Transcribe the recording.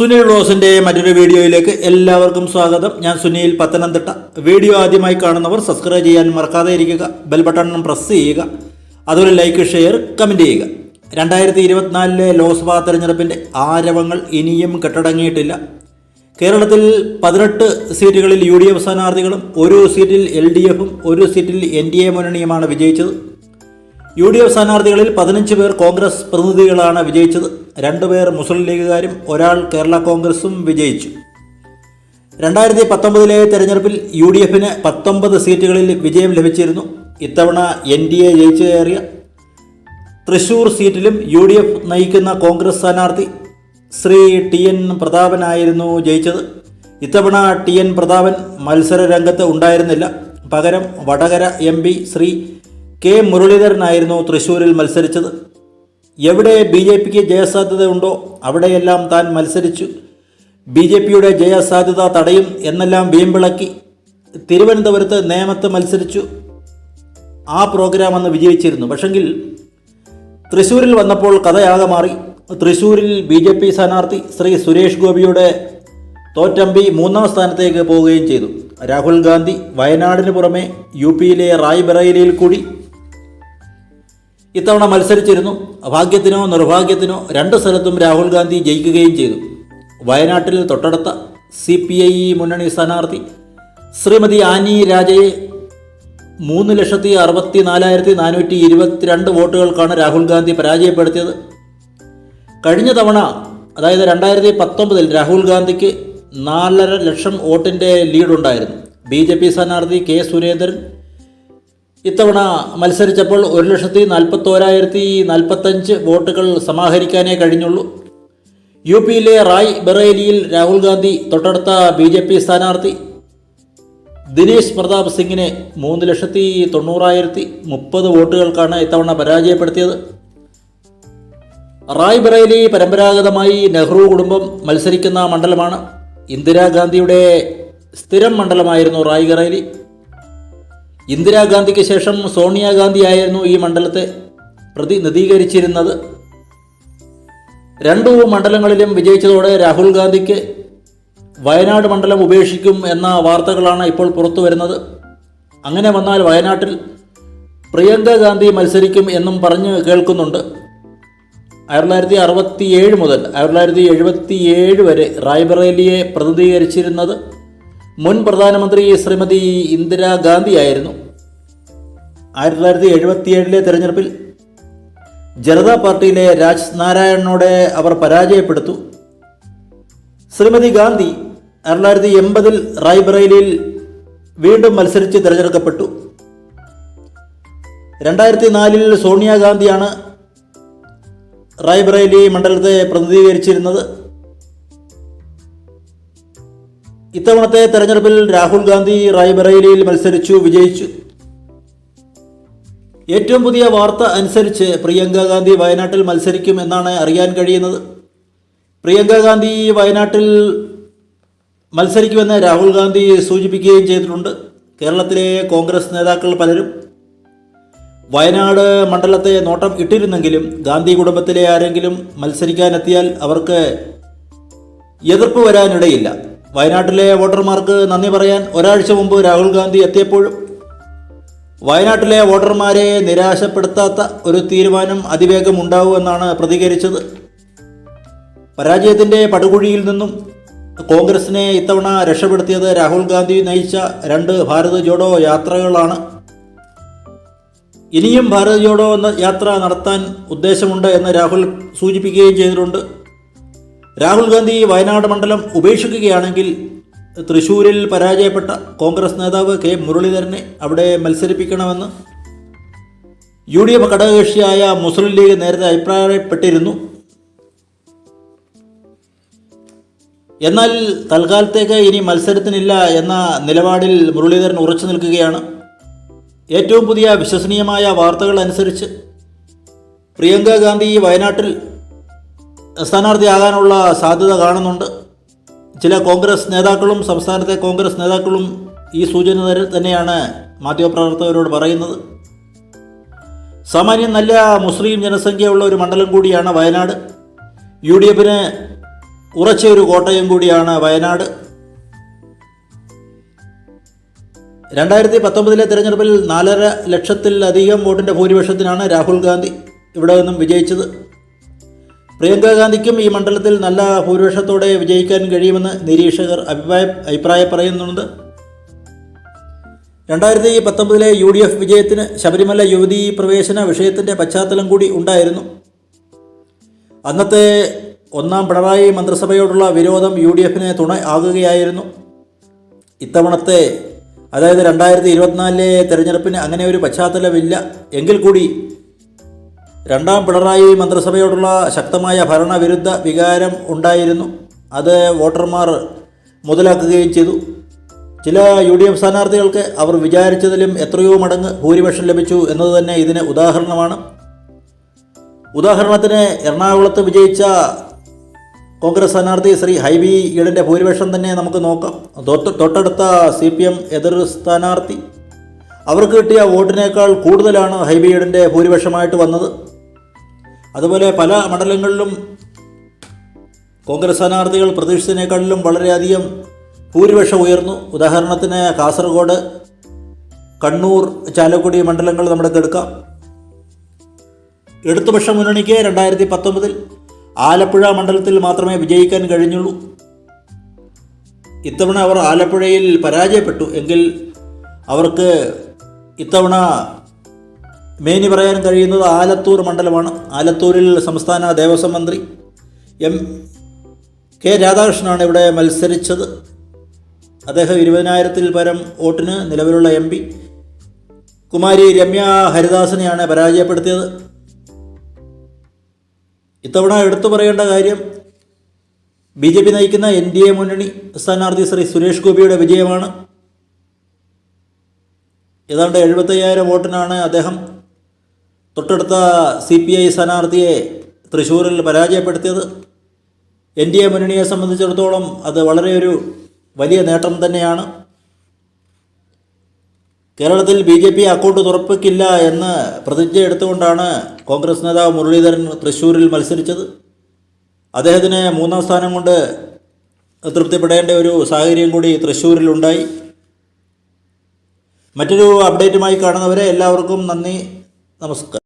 സുനിൽ റോസിന്റെ മറ്റൊരു വീഡിയോയിലേക്ക് എല്ലാവർക്കും സ്വാഗതം. ഞാൻ സുനിൽ പത്തനംതിട്ട. വീഡിയോ ആദ്യമായി കാണുന്നവർ സബ്സ്ക്രൈബ് ചെയ്യാൻ മറക്കാതെ ഇരിക്കുക. ബെൽ ബട്ടൺ പ്രസ് ചെയ്യുക. അതുപോലെ ലൈക്ക് ഷെയർ കമന്റ് ചെയ്യുക. രണ്ടായിരത്തി ഇരുപത്തിനാലിലെ ലോക്സഭാ തെരഞ്ഞെടുപ്പിന്റെ ആരവങ്ങൾ ഇനിയും കെട്ടടങ്ങിയിട്ടില്ല. കേരളത്തിൽ പതിനെട്ട് സീറ്റുകളിൽ യു ഡി എഫ് സ്ഥാനാർത്ഥികളും ഒരു സീറ്റിൽ എൽ ഡി എഫും ഒരു സീറ്റിൽ എൻ ഡി എ മുന്നണിയുമാണ് വിജയിച്ചത്. യു ഡി എഫ് സ്ഥാനാർത്ഥികളിൽ പതിനഞ്ച് പേർ കോൺഗ്രസ് പ്രതിനിധികളാണ് വിജയിച്ചത്. രണ്ടുപേർ മുസ്ലിം ലീഗുകാരും ഒരാൾ കേരള കോൺഗ്രസും വിജയിച്ചു. രണ്ടായിരത്തി പത്തൊമ്പതിലെ തെരഞ്ഞെടുപ്പിൽ യു ഡി എഫിന് പത്തൊമ്പത് സീറ്റുകളിൽ വിജയം ലഭിച്ചിരുന്നു. ഇത്തവണ എൻ ഡി എ ജയിച്ചു കയറിയ തൃശൂർ സീറ്റിലും യു ഡി എഫ് നയിക്കുന്ന കോൺഗ്രസ് സ്ഥാനാർത്ഥി ശ്രീ ടി എൻ പ്രതാപനായിരുന്നു ജയിച്ചത്. ഇത്തവണ ടി എൻ പ്രതാപൻ മത്സര രംഗത്ത് ഉണ്ടായിരുന്നില്ല. പകരം Vadakara M P Shri K മുരളീധരനായിരുന്നു തൃശൂരിൽ മത്സരിച്ചത്. എവിടെ ബി ജെ പിക്ക് ജയസാധ്യതയുണ്ടോ അവിടെയെല്ലാം താൻ മത്സരിച്ചു. ബി ജെ പിയുടെ ജയസാധ്യത തടയും എന്നെല്ലാം വീമ്പിളക്കി തിരുവനന്തപുരത്ത് നേമത്ത് മത്സരിച്ചു. ആ പ്രോഗ്രാം അന്ന് വിജയിച്ചിരുന്നു. പക്ഷെങ്കിൽ തൃശ്ശൂരിൽ വന്നപ്പോൾ കഥയാകെ മാറി. തൃശ്ശൂരിൽ ബി ജെ പി സ്ഥാനാർത്ഥി ശ്രീ സുരേഷ് ഗോപിയുടെ തോറ്റമ്പി മൂന്നാം സ്ഥാനത്തേക്ക് പോവുകയും ചെയ്തു. രാഹുൽ ഗാന്ധി വയനാടിന് പുറമെ യു പിയിലെ റായ്ബറേലിയിൽ കൂടി ഇത്തവണ മത്സരിച്ചിരുന്നു. ഭാഗ്യത്തിനോ നിർഭാഗ്യത്തിനോ രണ്ട് സ്ഥലത്തും രാഹുൽ ഗാന്ധി ജയിക്കുകയും ചെയ്തു. വയനാട്ടിൽ തൊട്ടടുത്ത സി പി ഐ മുന്നണി സ്ഥാനാർത്ഥി ശ്രീമതി ആനി രാജയെ മൂന്ന് ലക്ഷത്തി അറുപത്തി നാലായിരത്തി നാനൂറ്റി ഇരുപത്തിരണ്ട് വോട്ടുകൾക്കാണ് രാഹുൽ ഗാന്ധി പരാജയപ്പെടുത്തിയത്. കഴിഞ്ഞ തവണ അതായത് രണ്ടായിരത്തി പത്തൊമ്പതിൽ രാഹുൽ ഗാന്ധിക്ക് നാലര ലക്ഷം വോട്ടിന്റെ ലീഡുണ്ടായിരുന്നു. ബി ജെ പി സ്ഥാനാർത്ഥി കെ സുരേന്ദ്രൻ ഇത്തവണ മത്സരിച്ചപ്പോൾ ഒരു ലക്ഷത്തി നാൽപ്പത്തോരായിരത്തി നാൽപ്പത്തഞ്ച് വോട്ടുകൾ സമാഹരിക്കാനേ കഴിഞ്ഞുള്ളൂ. യു പിയിലെ റായ് ബറേലിയിൽ രാഹുൽ ഗാന്ധി തൊട്ടടുത്ത ബി ജെ പി സ്ഥാനാർത്ഥി ദിനേശ് പ്രതാപ് സിംഗിനെ മൂന്ന് ലക്ഷത്തി തൊണ്ണൂറായിരത്തി മുപ്പത് വോട്ടുകൾക്കാണ് ഇത്തവണ പരാജയപ്പെടുത്തിയത്. റായ് ബറേലി പരമ്പരാഗതമായി നെഹ്റു കുടുംബം മത്സരിക്കുന്ന മണ്ഡലമാണ്. ഇന്ദിരാഗാന്ധിയുടെ സ്ഥിരം മണ്ഡലമായിരുന്നു റായ് ബറേലി. ഇന്ദിരാഗാന്ധിക്ക് ശേഷം സോണിയാഗാന്ധി ആയിരുന്നു ഈ മണ്ഡലത്തെ പ്രതിനിധീകരിച്ചിരുന്നത്. രണ്ടു മണ്ഡലങ്ങളിലും വിജയിച്ചതോടെ രാഹുൽ ഗാന്ധിക്ക് വയനാട് മണ്ഡലം ഉപേക്ഷിക്കും എന്ന വാർത്തകളാണ് ഇപ്പോൾ പുറത്തു വരുന്നത്. അങ്ങനെ വന്നാൽ വയനാട്ടിൽ പ്രിയങ്ക ഗാന്ധി മത്സരിക്കും എന്നും പറഞ്ഞ് കേൾക്കുന്നുണ്ട്. ആയിരത്തി തൊള്ളായിരത്തി അറുപത്തി ഏഴ് മുതൽ ആയിരത്തി തൊള്ളായിരത്തി എഴുപത്തി ഏഴ് വരെ റായ്ബറേലിയെ പ്രതിനിധീകരിച്ചിരുന്നത് മുൻ പ്രധാനമന്ത്രി ശ്രീമതി ഇന്ദിരാഗാന്ധി ആയിരുന്നു. ആയിരത്തി തൊള്ളായിരത്തി എഴുപത്തിയേഴിലെ തെരഞ്ഞെടുപ്പിൽ ജനതാ പാർട്ടിയിലെ രാജ് നാരായണനോട് അവർ പരാജയപ്പെടുത്തു. ശ്രീമതി ഗാന്ധി ആയിരത്തി തൊള്ളായിരത്തി എൺപതിൽ റായ്ബറേലിയിൽ വീണ്ടും മത്സരിച്ച് തിരഞ്ഞെടുക്കപ്പെട്ടു. രണ്ടായിരത്തി നാലിൽ സോണിയാഗാന്ധിയാണ് റായ്ബറേലി മണ്ഡലത്തെ പ്രതിനിധീകരിച്ചിരുന്നത്. ഇത്തവണത്തെ തെരഞ്ഞെടുപ്പിൽ രാഹുൽ ഗാന്ധി റായ്ബറേലിയിൽ മത്സരിച്ചു വിജയിച്ചു. ഏറ്റവും പുതിയ വാർത്ത അനുസരിച്ച് പ്രിയങ്ക ഗാന്ധി വയനാട്ടിൽ മത്സരിക്കും എന്നാണ് അറിയാൻ കഴിയുന്നത്. പ്രിയങ്ക ഗാന്ധി വയനാട്ടിൽ മത്സരിക്കുമെന്ന് രാഹുൽ ഗാന്ധി സൂചിപ്പിക്കുകയും ചെയ്തിട്ടുണ്ട്. കേരളത്തിലെ കോൺഗ്രസ് നേതാക്കൾ പലരും വയനാട് മണ്ഡലത്തെ നോട്ടം ഇട്ടിരുന്നെങ്കിലും ഗാന്ധി കുടുംബത്തിലെ ആരെങ്കിലും മത്സരിക്കാനെത്തിയാൽ അവർക്ക് എതിർപ്പ് വരാനിടയില്ല. വയനാട്ടിലെ വോട്ടർമാർക്ക് നന്ദി പറയാൻ ഒരാഴ്ച മുമ്പ് രാഹുൽ ഗാന്ധി എത്തിയപ്പോഴും വയനാട്ടിലെ വോട്ടർമാരെ നിരാശപ്പെടുത്താത്ത ഒരു തീരുമാനം അതിവേഗം ഉണ്ടാവുമെന്നാണ് പ്രതികരിച്ചത്. പരാജയത്തിന്റെ പടുകുഴിയിൽ നിന്നും കോൺഗ്രസിനെ ഇത്തവണ രക്ഷപ്പെടുത്തിയത് രാഹുൽ ഗാന്ധി നയിച്ച രണ്ട് ഭാരത് ജോഡോ യാത്രകളാണ്. ഇനിയും ഭാരത് ജോഡോ എന്ന യാത്ര നടത്താൻ ഉദ്ദേശമുണ്ട് എന്ന് രാഹുൽ സൂചിപ്പിക്കുകയും ചെയ്തിട്ടുണ്ട്. രാഹുൽ ഗാന്ധി വയനാട് മണ്ഡലം ഉപേക്ഷിക്കുകയാണെങ്കിൽ തൃശൂരിൽ പരാജയപ്പെട്ട കോൺഗ്രസ് നേതാവ് കെ മുരളീധരനെ അവിടെ മത്സരിപ്പിക്കണമെന്ന് യു ഡി എഫ് ഘടകകക്ഷിയായ മുസ്ലിം ലീഗ് നേരത്തെ അഭിപ്രായപ്പെട്ടിരുന്നു. എന്നാൽ തൽക്കാലത്തേക്ക് ഇനി മത്സരത്തിനില്ല എന്ന നിലപാടിൽ മുരളീധരൻ ഉറച്ചു നിൽക്കുകയാണ്. ഏറ്റവും പുതിയ വിശ്വസനീയമായ വാർത്തകൾ അനുസരിച്ച് പ്രിയങ്ക ഗാന്ധി വയനാട്ടിൽ സ്ഥാനാർത്ഥിയാകാനുള്ള സാധ്യത കാണുന്നുണ്ട്. ചില കോൺഗ്രസ് നേതാക്കളും സംസ്ഥാനത്തെ കോൺഗ്രസ് നേതാക്കളും ഈ സൂചന തന്നെയാണ് മാധ്യമപ്രവർത്തകരോട് പറയുന്നത്. സാമാന്യം നല്ല മുസ്ലിം ജനസംഖ്യയുള്ള ഒരു മണ്ഡലം കൂടിയാണ് വയനാട്. യു ഡി എഫിന് ഉറച്ച ഒരു കോട്ടയം കൂടിയാണ് വയനാട്. രണ്ടായിരത്തി പത്തൊമ്പതിലെ തിരഞ്ഞെടുപ്പിൽ നാലര ലക്ഷത്തിലധികം വോട്ടിന്റെ ഭൂരിപക്ഷത്തിനാണ് രാഹുൽ ഗാന്ധി ഇവിടെ നിന്നും വിജയിച്ചത്. പ്രിയങ്ക ഗാന്ധിക്കും ഈ മണ്ഡലത്തിൽ നല്ല ഭൂരിപക്ഷത്തോടെ വിജയിക്കാൻ കഴിയുമെന്ന് നിരീക്ഷകർ അഭിപ്രായ അഭിപ്രായം പറയുന്നുണ്ട് രണ്ടായിരത്തി പത്തൊമ്പതിലെ യു ഡി എഫ് വിജയത്തിന് ശബരിമല യുവതീ പ്രവേശന വിഷയത്തിന്റെ പശ്ചാത്തലം കൂടി ഉണ്ടായിരുന്നു. അന്നത്തെ ഒന്നാം പിണറായി മന്ത്രിസഭയോടുള്ള വിരോധം യു ഡി എഫിന് തുണ ആകുകയായിരുന്നു. ഇത്തവണത്തെ അതായത് രണ്ടായിരത്തി ഇരുപത്തിനാലിലെ തെരഞ്ഞെടുപ്പിന് അങ്ങനെ ഒരു പശ്ചാത്തലമില്ല. എങ്കിൽ കൂടി രണ്ടാം പിണറായി മന്ത്രിസഭയോടുള്ള ശക്തമായ ഭരണവിരുദ്ധ വികാരം ഉണ്ടായിരുന്നു. അത് വോട്ടർമാർ മുതലാക്കുകയും ചെയ്തു. ചില യു ഡി എഫ് സ്ഥാനാർത്ഥികൾക്ക് അവർ വിചാരിച്ചതിലും എത്രയോ മടങ്ങ് ഭൂരിപക്ഷം ലഭിച്ചു എന്നത് തന്നെ ഇതിന് ഉദാഹരണമാണ്. ഉദാഹരണത്തിന് എറണാകുളത്ത് വിജയിച്ച കോൺഗ്രസ് സ്ഥാനാർത്ഥി ശ്രീ ഹൈബി ഈഡന്റെ ഭൂരിപക്ഷം തന്നെ നമുക്ക് നോക്കാം. തൊട്ട് തൊട്ടടുത്ത സി പി എം എതിർ സ്ഥാനാർത്ഥി. അവർക്ക് കിട്ടിയ വോട്ടിനേക്കാൾ കൂടുതലാണ് ഹൈബി ഈഡന്റെ ഭൂരിപക്ഷമായിട്ട് വന്നത്. അതുപോലെ പല മണ്ഡലങ്ങളിലും കോൺഗ്രസ് സ്ഥാനാർത്ഥികൾ പ്രതീക്ഷിച്ചതിനേക്കാളിലും വളരെയധികം ഭൂരിപക്ഷം ഉയർന്നു. ഉദാഹരണത്തിന് കാസർഗോഡ് കണ്ണൂർ ചാലക്കുടി മണ്ഡലങ്ങൾ നമ്മുടെ എടുക്കാം. ഇടതുപക്ഷ മുന്നണിക്ക് രണ്ടായിരത്തി പത്തൊമ്പതിൽ ആലപ്പുഴ മണ്ഡലത്തിൽ മാത്രമേ വിജയിക്കാൻ കഴിഞ്ഞുള്ളൂ. ഇത്തവണ അവർ ആലപ്പുഴയിൽ പരാജയപ്പെട്ടു. എങ്കിൽ അവർക്ക് ഇത്തവണ മേനി പറയാൻ കഴിയുന്നത് ആലത്തൂർ മണ്ഡലമാണ്. ആലത്തൂരിൽ സംസ്ഥാന ദേവസ്വം മന്ത്രി എം കെ രാധാകൃഷ്ണനാണ് ഇവിടെ മത്സരിച്ചത്. അദ്ദേഹം ഇരുപതിനായിരത്തിൽ പരം വോട്ടിന് നിലവിലുള്ള എം പി. കുമാരി രമ്യ ഹരിദാസിനെയാണ് പരാജയപ്പെടുത്തിയത്. ഇത്തവണ എടുത്തു പറയേണ്ട കാര്യം ബി ജെ പി നയിക്കുന്ന എൻ ഡി എ മുന്നണി സ്ഥാനാർത്ഥി ശ്രീ സുരേഷ് ഗോപിയുടെ വിജയമാണ്. ഏതാണ്ട് എഴുപത്തയ്യായിരം വോട്ടിനാണ് അദ്ദേഹം തൊട്ടടുത്ത സി പി ഐ സ്ഥാനാർത്ഥിയെ തൃശ്ശൂരിൽ പരാജയപ്പെടുത്തിയത് എൻ ഡി എ മുന്നണിയെ സംബന്ധിച്ചിടത്തോളം അത് വളരെ ഒരു വലിയ നേട്ടം തന്നെയാണ്. കേരളത്തിൽ ബി ജെ പി അക്കൗണ്ട് തുറപ്പിക്കില്ല എന്ന് പ്രതിജ്ഞ എടുത്തുകൊണ്ടാണ് കോൺഗ്രസ് നേതാവ് മുരളീധരൻ തൃശ്ശൂരിൽ മത്സരിച്ചത്. അദ്ദേഹത്തിന് മൂന്നാം സ്ഥാനം കൊണ്ട് തൃപ്തിപ്പെടേണ്ട ഒരു സാഹചര്യം കൂടി തൃശ്ശൂരിലുണ്ടായി മറ്റൊരു അപ്ഡേറ്റുമായി കാണുന്നവരെ എല്ലാവർക്കും നന്ദി നമസ്കാരം.